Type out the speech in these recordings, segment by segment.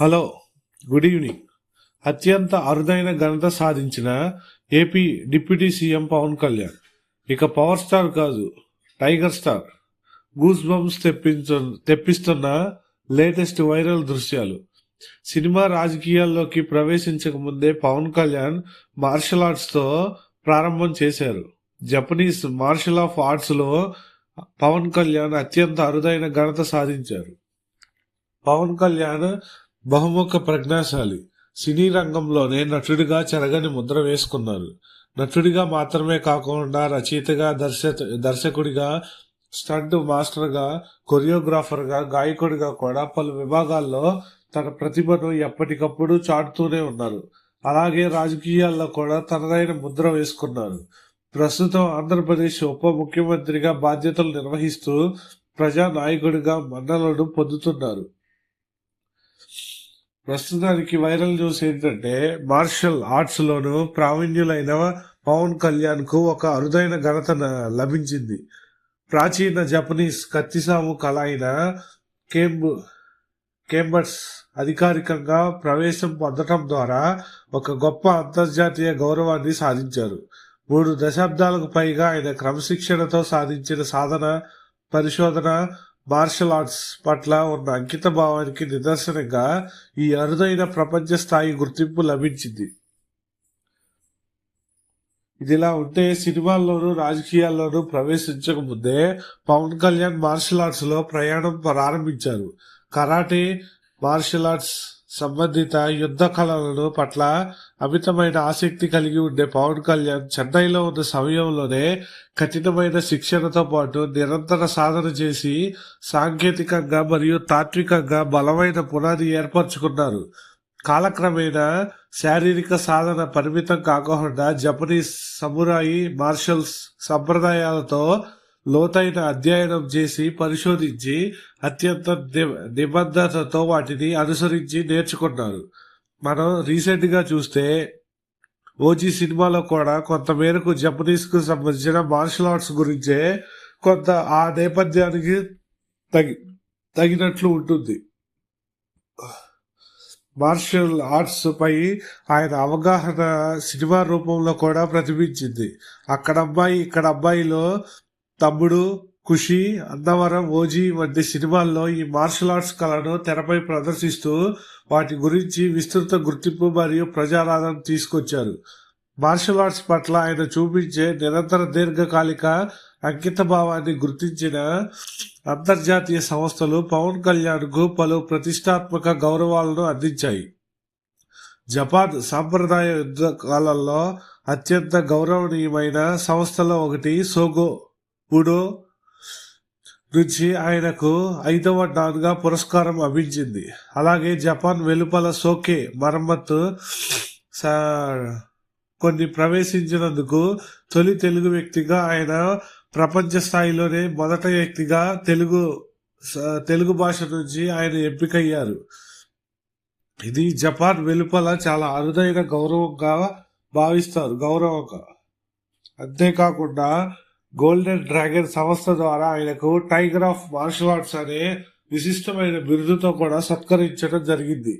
Hello good evening. అత్యంత అరుదైన ఘనత సాధించిన AP deputy CM Pawan Kalyan. ఇక పవర్ స్టార్ కాదు టైగర్ స్టార్. గూస్ బంప్స్ తెప్పించు తెప్పిస్తున్న లేటెస్ట్ వైరల్ దృశ్యాలు. సినిమా రాజకీయాల్లోకి ప్రవేశించక ముందే పవన్ కళ్యాణ్ మార్షల్ ఆర్ట్స్తో ప్రారంభం చేశారు. జపనీస్ మార్షల్ ఆఫ్ ఆర్ట్స్లో పవన్ కళ్యాణ్ అత్యంత అరుదైన ఘనత సాధించారు. పవన్ కళ్యాణ్ బహుముఖ ప్రజ్ఞాశాలి. సినీ రంగంలోనే నటుడిగా చెరగని ముద్ర వేసుకున్నారు. నటుడిగా మాత్రమే కాకుండా రచయితగా దర్శ దర్శకుడిగా స్టంట్ మాస్టర్గా కొరియోగ్రాఫర్గా గాయకుడిగా కూడా పలు విభాగాల్లో తన ప్రతిభను ఎప్పటికప్పుడు చాటుతూనే ఉన్నారు. అలాగే రాజకీయాల్లో కూడా తనదైన ముద్ర వేసుకున్నారు. ప్రస్తుతం ఆంధ్రప్రదేశ్ ఉప ముఖ్యమంత్రిగా బాధ్యతలు నిర్వహిస్తూ ప్రజా నాయకుడిగా మన్నలను పొందుతున్నారు. ప్రస్తుతానికి వైరల్ న్యూస్ ఏంటంటే మార్షల్ ఆర్ట్స్ లోను ప్రావీణ్యులైన పవన్ కళ్యాణ్కు ఒక అరుదైన ఘనత న- లభించింది. ప్రాచీన జపనీస్ కత్తిసాము కళ అయిన కేంబ్ కేంబర్స్ అధికారికంగా ప్రవేశం పొందటం ద్వారా ఒక గొప్ప అంతర్జాతీయ గౌరవాన్ని సాధించారు. మూడు దశాబ్దాలకు పైగా ఆయన క్రమశిక్షణతో సాధించిన సాధన పరిశోధన మార్షల్ ఆర్ట్స్ పట్ల ఉన్న అంకిత భావానికి నిదర్శనంగా ఈ అరుదైన ప్రపంచ స్థాయి గుర్తింపు లభించింది. ఇదిలా ఉంటే సినిమాల్లోనూ రాజకీయాల్లోనూ ప్రవేశించక ముందే పవన్ కళ్యాణ్ మార్షల్ ఆర్ట్స్లో ప్రయాణం ప్రారంభించారు. కరాటే మార్షల్ ఆర్ట్స్ సంబంధిత యుద్ధ కళలను పట్ల అమితమైన ఆసక్తి కలిగి ఉండే పవన్ కళ్యాణ్ చెన్నైలో ఉన్న సమయంలోనే కఠినమైన శిక్షణతో పాటు నిరంతర సాధన చేసి సాంకేతికంగా మరియు తాత్వికంగా బలమైన పునాది ఏర్పరచుకున్నారు. కాలక్రమేణా శారీరక సాధన పరిమితం కాకుండా జపనీస్ సమురాయి మార్షల్స్ సంప్రదాయాలతో లోతైన అధ్యయనం చేసి పరిశోధించి అత్యంత నిబద్ధతతో వాటిని అనుసరించి నేర్చుకున్నారు. మనం రీసెంట్గా చూస్తే ఓజీ సినిమాలో కూడా కొంత మేరకు సంబంధించిన మార్షల్ ఆర్ట్స్ గురించే కొంత ఆ నేపథ్యానికి తగి తగినట్లు ఉంటుంది. మార్షల్ ఆర్ట్స్ పై ఆయన అవగాహన సినిమా రూపంలో కూడా ప్రతిబించింది అక్కడ అబ్బాయి ఇక్కడ అబ్బాయిలో తమ్ముడు ఖుషి అన్నవరం ఓజీ వంటి సినిమాల్లో ఈ మార్షల్ ఆర్ట్స్ కళను తెరపై ప్రదర్శిస్తూ వాటి గురించి విస్తృత గుర్తింపు మరియు ప్రజారాధన తీసుకొచ్చారు. మార్షల్ ఆర్ట్స్ పట్ల ఆయన చూపించే నిరంతర దీర్ఘకాలిక అంకిత భావాన్ని గుర్తించిన అంతర్జాతీయ సంస్థలు పవన్ కళ్యాణ్కు పలు ప్రతిష్టాత్మక గౌరవాలను అందించాయి. జపాన్ సాంప్రదాయ యుద్ధ కాలంలో అత్యంత గౌరవనీయమైన సంస్థలో ఒకటి సోగో ఇప్పుడు నుంచి ఆయనకు ఐదవ డాన్గా పురస్కారం లభించింది అలాగే జపాన్ వెలుపల సోకే మరమ్మత్తు కొన్ని ప్రవేశించినందుకు తొలి తెలుగు వ్యక్తిగా ఆయన ప్రపంచ స్థాయిలోనే మొదటి వ్యక్తిగా తెలుగు తెలుగు భాష నుంచి ఆయన ఎంపికయ్యారు. ఇది జపాన్ వెలుపల చాలా అరుదైన గౌరవంగా భావిస్తారు గౌరవంగా. అంతేకాకుండా గోల్డెన్ డ్రాగన్ సంస్థ ద్వారా ఆయనకు టైగర్ ఆఫ్ మార్షల్ ఆర్ట్స్ అనే విశిష్టమైన బిరుదుతో కూడా సత్కరించడం జరిగింది.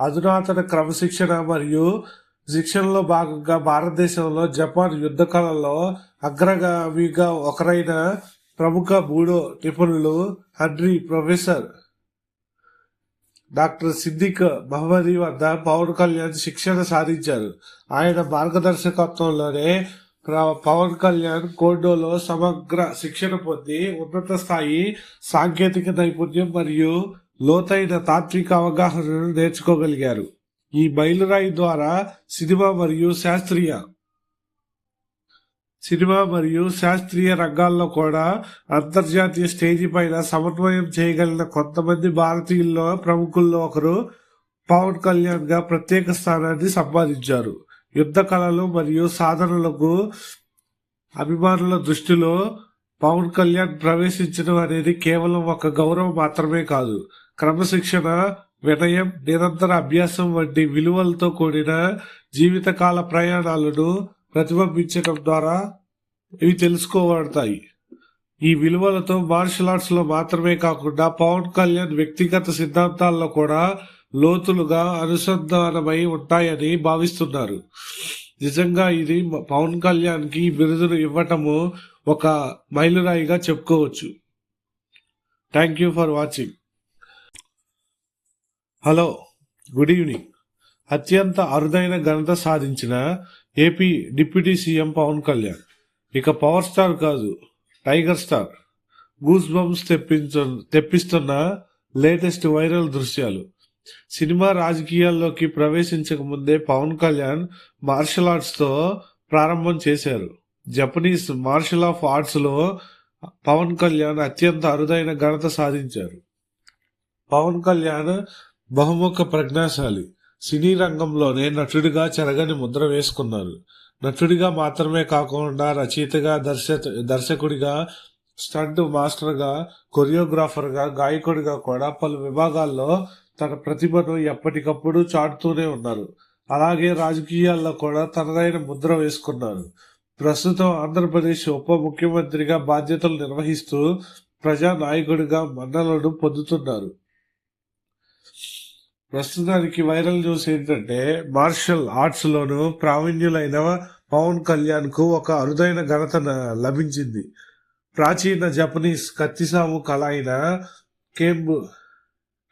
అధునాతన క్రమశిక్షణ మరియు శిక్షణలో భాగంగా భారతదేశంలో జపాన్ యుద్ధ కళల్లో అగ్రగామిగా ఒకరైన ప్రముఖ బూడో నిపుణులు హండ్రీ ప్రొఫెసర్ డాక్టర్ సిద్దిక్ మహమ్మది వద్ద పవన్ కళ్యాణ్ శిక్షణ సాధించారు. ఆయన మార్గదర్శకత్వంలోనే పవన్ కళ్యాణ్ కోడోలో సమగ్ర శిక్షణ పొంది ఉన్నత స్థాయి సాంకేతిక నైపుణ్యం మరియు లోతైన తాత్విక అవగాహనను నేర్చుకోగలిగారు. ఈ మైలురాయి ద్వారా సినిమా మరియు శాస్త్రీయ సినిమా మరియు శాస్త్రీయ రంగాల్లో కూడా అంతర్జాతీయ స్టేజి పైన సమన్వయం చేయగలిగిన కొంతమంది భారతీయుల్లో ప్రముఖుల్లో ఒకరు పవన్ కళ్యాణ్గా ప్రత్యేక స్థానాన్ని సంపాదించారు యుద్ధ కళలు మరియు సాధనలకు అభిమానుల దృష్టిలో పవన్ కళ్యాణ్ ప్రవేశించడం అనేది కేవలం ఒక గౌరవం మాత్రమే కాదు. క్రమశిక్షణ వినయం నిరంతర అభ్యాసం వంటి విలువలతో కూడిన జీవితకాల ప్రయాణాలను ప్రతిబింబించడం ద్వారా ఇవి తెలుసుకోబడతాయి. ఈ విలువలతో మార్షల్ ఆర్ట్స్లో మాత్రమే కాకుండా పవన్ కళ్యాణ్ వ్యక్తిగత సిద్ధాంతాల్లో కూడా లోతులుగా అనుసంధానమై ఉంటాయని భావిస్తున్నారు. నిజంగా ఇది పవన్ కళ్యాణ్కి బిరుదును ఇవ్వటము ఒక మైలురాయిగా చెప్పుకోవచ్చు. Thank you for watching. Hello good evening. అత్యంత అరుదైన ఘనత సాధించిన AP deputy CM Pawan Kalyan. ఇక పవర్ స్టార్ కాదు టైగర్ స్టార్. గూస్ బంప్స్ తెప్పించ తెప్పిస్తున్న లేటెస్ట్ వైరల్ దృశ్యాలు. సినిమా రాజకీయాల్లోకి ప్రవేశించక ముందే పవన్ కళ్యాణ్ మార్షల్ ఆర్ట్స్తో ప్రారంభం చేశారు. జపనీస్ మార్షల్ ఆఫ్ ఆర్ట్స్లో పవన్ కళ్యాణ్ అత్యంత అరుదైన ఘనత సాధించారు. పవన్ కళ్యాణ్ బహుముఖ ప్రజ్ఞాశాలి. సినీ రంగంలోనే నటుడిగా చెరగని ముద్ర వేసుకున్నారు. నటుడిగా మాత్రమే కాకుండా రచయితగా దర్శ దర్శకుడిగా స్టంట్ మాస్టర్గా కొరియోగ్రాఫర్గా గాయకుడిగా కూడా పలు విభాగాల్లో తన ప్రతిభను ఎప్పటికప్పుడు చాటుతూనే ఉన్నారు. అలాగే రాజకీయాల్లో కూడా తనదైన ముద్ర వేసుకున్నారు. ప్రస్తుతం ఆంధ్రప్రదేశ్ ఉప ముఖ్యమంత్రిగా బాధ్యతలు నిర్వహిస్తూ ప్రజా నాయకుడిగా మన్నలను పొందుతున్నారు. ప్రస్తుతానికి వైరల్ న్యూస్ ఏంటంటే మార్షల్ ఆర్ట్స్ లోను ప్రావీణ్యులైన పవన్ కళ్యాణ్కు ఒక అరుదైన ఘనత లభించింది. ప్రాచీన జపనీస్ కత్తిసాము కళ అయిన కేంబు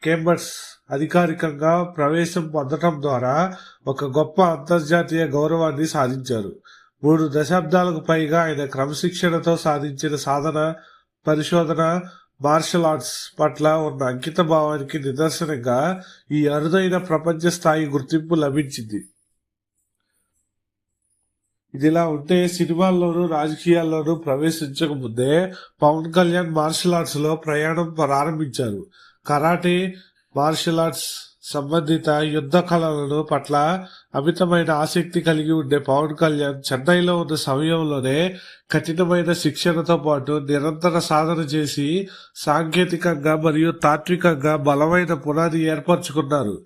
కేంబర్స్ అధికారికంగా ప్రవేశం పొందటం ద్వారా ఒక గొప్ప అంతర్జాతీయ గౌరవాన్ని సాధించారు. మూడు దశాబ్దాలకు పైగా ఆయన క్రమశిక్షణతో సాధించిన సాధన పరిశోధన మార్షల్ ఆర్ట్స్ పట్ల ఉన్న అంకిత భావానికి నిదర్శనంగా ఈ అరుదైన ప్రపంచ స్థాయి గుర్తింపు లభించింది. ఇదిలా ఉంటే సినిమాల్లోనూ రాజకీయాల్లోనూ ప్రవేశించక ముందే పవన్ కళ్యాణ్ మార్షల్ ఆర్ట్స్లో ప్రయాణం ప్రారంభించారు. కరాటే మార్షల్ ఆర్ట్స్ సంబంధిత యుద్ధ కళలను పట్ల అమితమైన ఆసక్తి కలిగి ఉండే పవన్ కళ్యాణ్ చెన్నైలో ఉన్న సమయంలోనే కఠినమైన శిక్షణతో పాటు నిరంతర సాధన చేసి సాంకేతికంగా మరియు తాత్వికంగా బలమైన పునాది ఏర్పరచుకున్నారు.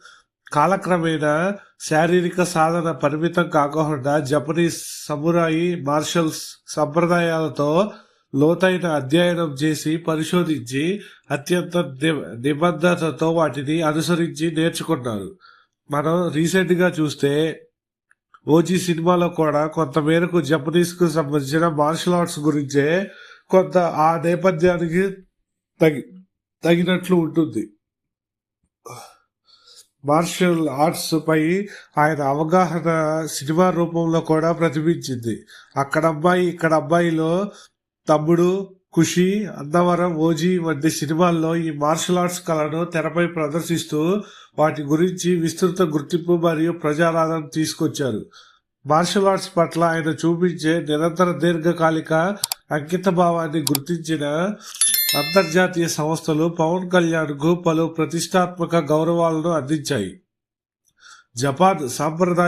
కాలక్రమేణా శారీరక సాధన పరిమితం కాకుండా జపనీస్ సమురాయి మార్షల్స్ సంప్రదాయాలతో లోతైన అధ్యయనం చేసి పరిశోధించి అత్యంత ని- నిబద్ధతతో వాటిని అనుసరించి నేర్చుకున్నారు. మనం రీసెంట్గా చూస్తే ఓజీ సినిమాలో కూడా కొంత మేరకు జపనీస్కు సంబంధించిన మార్షల్ ఆర్ట్స్ గురించే కొంత ఆ నేపథ్యానికి తగి తగినట్లు ఉంటుంది. మార్షల్ ఆర్ట్స్ పై ఆయన అవగాహన సినిమా రూపంలో కూడా ప్రతిబించింది అక్కడ అబ్బాయి ఇక్కడ అబ్బాయిలో తమ్ముడు ఖుషి అన్నవరం ఓజీ వంటి సినిమాల్లో ఈ మార్షల్ ఆర్ట్స్ కళను తెరపై ప్రదర్శిస్తూ వాటి గురించి విస్తృత గుర్తింపు మరియు ప్రజారాధన తీసుకొచ్చారు. మార్షల్ ఆర్ట్స్ పట్ల ఆయన చూపించే నిరంతర దీర్ఘకాలిక అంకిత భావాన్ని గుర్తించిన అంతర్జాతీయ సంస్థలు పవన్ కళ్యాణ్కు పలు ప్రతిష్టాత్మక గౌరవాలను అందించాయి. జపాన్ సాంప్రదాయ